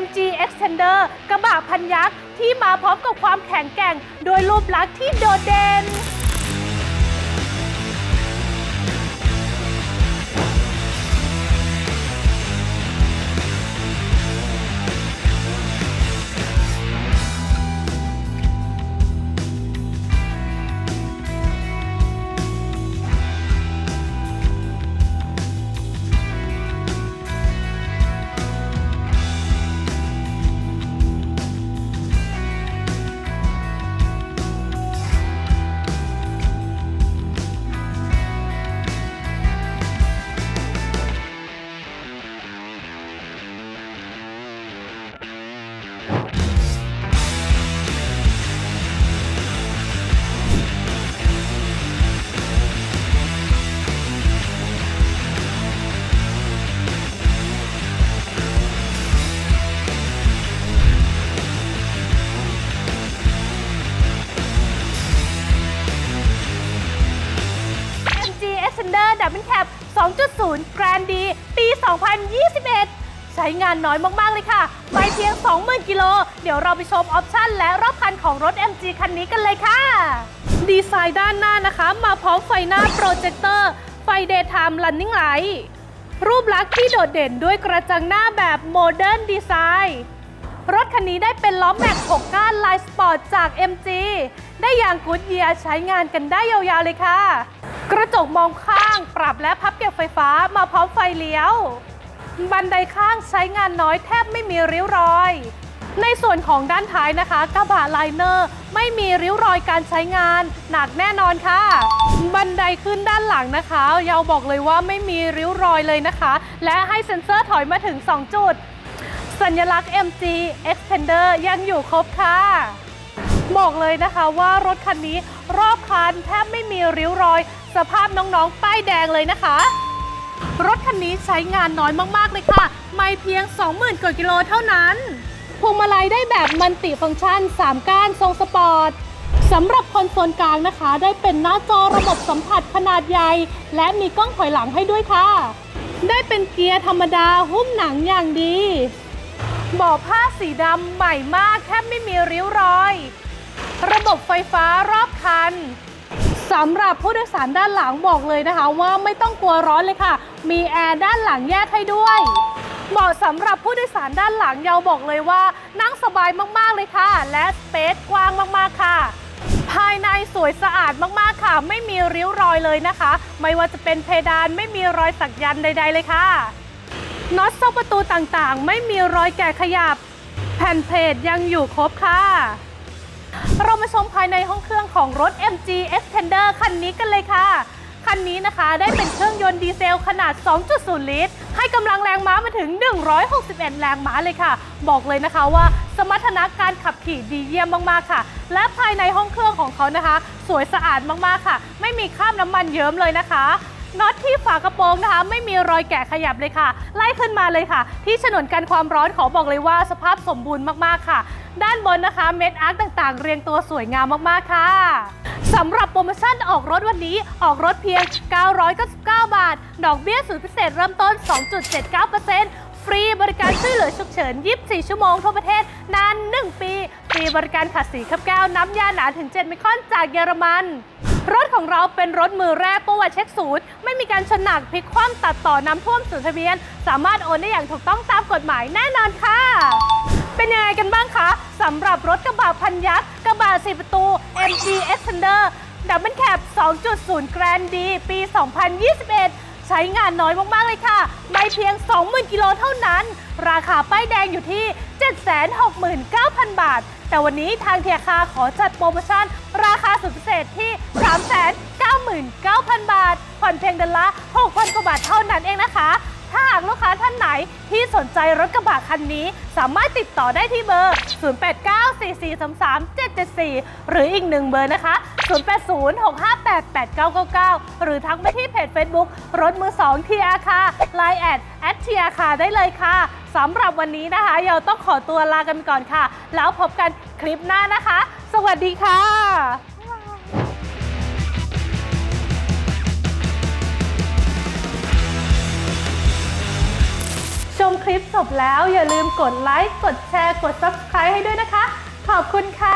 MG Extender กระบะพันยักษ์ที่มาพร้อมกับความแข็งแกร่ง โดยรูปลักษณ์ที่โดดเด่น MG Extender Double Cab 2.0 Grand D ปี 2021 ใช้งานน้อยมาก ๆ เลยค่ะไม่เพียง 20,000 กิโล เดี๋ยวเราไปชมออปชั่นและรอบคันของรถ MG คันนี้กันเลยค่ะ ดีไซน์ด้านหน้านะคะ มาพร้อมไฟหน้าโปรเจคเตอร์ไฟ Daytime Running Light รูปลักษณ์ที่โดดเด่นด้วยกระจังหน้าแบบโมเดิร์นดีไซน์รถคันนี้ได้เป็นล้อแม็ก6ก้านลายสปอร์ตจาก MG ได้ยางกูดเยียใช้งานกันได้ยาวๆเลยค่ะ กระจกมองข้าง ปรับและพับเก็บไฟฟ้ามาพร้อมไฟเลี้ยว บันไดข้างใช้งานน้อยแทบไม่มีริ้วรอย ในส่วนของด้านท้ายนะคะกระบะไลเนอร์ไม่มีริ้วรอยการใช้งาน หนักแน่นอนค่ะ บันไดขึ้นด้านหลังนะคะยาวบอกเลยว่าไม่มีริ้วรอยเลยนะคะ และให้เซ็นเซอร์ถอยมาถึง 2 จุด สัญลักษณ์ MG Extender ยังอยู่ครบค่ะ บอกเลยนะคะว่ารถคันนี้ รอบคันแทบไม่มีริ้วรอย สภาพน้องๆ ป้ายแดงเลยนะคะ รถคันนี้ใช้งานน้อยมากๆเลยค่ะ ไม่เพียง 20,000กว่ากิโลเท่านั้นพวงมาลัยได้แบบมันติฟังก์ชัน 3 ก้านทรงสปอร์ตสำหรับคอนโซลกลางนะคะ ได้เป็นหน้าจอระบบสัมผัสขนาดใหญ่ และมีกล้องถอยหลังให้ด้วยค่ะ ได้เป็นเกียร์ธรรมดาหุ้มหนังอย่างดีเบาะผ้าสีดำใหม่มากแทบไม่มีริ้วรอย ระบบไฟฟ้ารอบคันสำหรับผู้โดยสารด้านหลังบอกเลยนะคะ ว่าไม่ต้องกลัวร้อนเลยค่ะ มีแอร์ด้านหลังแยกให้ด้วยเหมาะสำหรับผู้โดยสารด้านหลังเยาบอกเลยว่า นั่งสบายมากๆเลยค่ะ และสเปซกว้างมากๆค่ะ ภายในสวยสะอาดมากๆค่ะ ไม่มีริ้วรอยเลยนะคะ ไม่ว่าจะเป็นเพดานไม่มีรอยสักยันใด ๆ เลยค่ะน็อตซอกประตูต่างๆ ไม่มีรอยแกะขยับ แผ่นเพลทยังอยู่ครบค่ะ เรามาชมภายในห้องเครื่องของรถ MG Extender คันนี้กันเลยค่ะ คันนี้นะคะได้เป็นเครื่องยนต์ดีเซลขนาด 2.0 ลิตร ให้กำลังแรงม้ามาถึง 161 แรงม้าเลยค่ะ บอกเลยนะคะว่าสมรรถนะการขับขี่ดีเยี่ยมมากๆค่ะ และภายในห้องเครื่องของเขานะคะ สวยสะอาดมากๆค่ะ ไม่มีคราบน้ำมันเยิ้มเลยนะคะ น็อตที่ฝากระโปรงนะคะ ไม่มีรอยแกะขยับเลยค่ะ ไล่ขึ้นมาเลยค่ะ ที่ฉนวนกันความร้อนขอบอกเลยว่าสภาพสมบูรณ์มากๆค่ะ ด้านบนนะคะเม็ดอาร์ตต่างๆ เรียงตัวสวยงามมากๆค่ะสำหรับโปรโมชั่นออกรถวันนี้ออกรถเพียง 999 บาท ดอกเบี้ยศูนย์พิเศษเริ่มต้น 2.79%ฟรีบริการช่วยเหลือฉุกเฉิน 24 ชั่วโมงทั่วประเทศนาน 1 ปี ฟรีบริการขัดสีขับแก้วน้ำยาหนาถึง 7 ไมครอนจากเยอรมัน รถของเราเป็นรถมือแรกประวัติเช็คศูนย์ไม่มีการชนหนักพลิกคว่ำตัดต่อน้ำท่วมสูนทะเบียน สามารถโอนได้อย่างถูกต้องตามกฎหมายแน่นอนค่ะ เป็นยังไงกันบ้างคะสำหรับรถกระบะพันยักษ์กระบะ4ประตู MG Extender ดับเบิลแคป2.0 Grand D ปี 2021 ใช้งานน้อยมาก ๆ เลยค่ะ ไม่เพียง 20,000 กิโลเท่านั้น ราคาป้ายแดงอยู่ที่ 769,000 บาท แต่วันนี้ทางเทียคาขอจัดโปรโมชั่น ราคาสุดพิเศษที่ 399,000 บาท ผ่อนเพียงเดือนละ 6,000 กว่าบาทเท่านั้นเองนะคะ ถ้าหากลูกค้าท่านไหนที่สนใจรถกระบะคันนี้ สามารถติดต่อได้ที่เบอร์ 0894433774 หรืออีกหนึ่งเบอร์นะคะ 0806588999 หรือทักไปที่เพจ Facebook รถมือ2ทีอาคา Line แอดแอ ดทีอาคาได้เลยค่ะสำหรับวันนี้นะคะเราต้องขอตัวลากันก่อนค่ะ แล้วพบกันคลิปหน้านะคะ สวัสดีค่ะชมคลิปจบแล้วอย่าลืมกดไลค์ กดแชร์ กด Subscribe ให้ด้วยนะคะ ขอบคุณค่ะ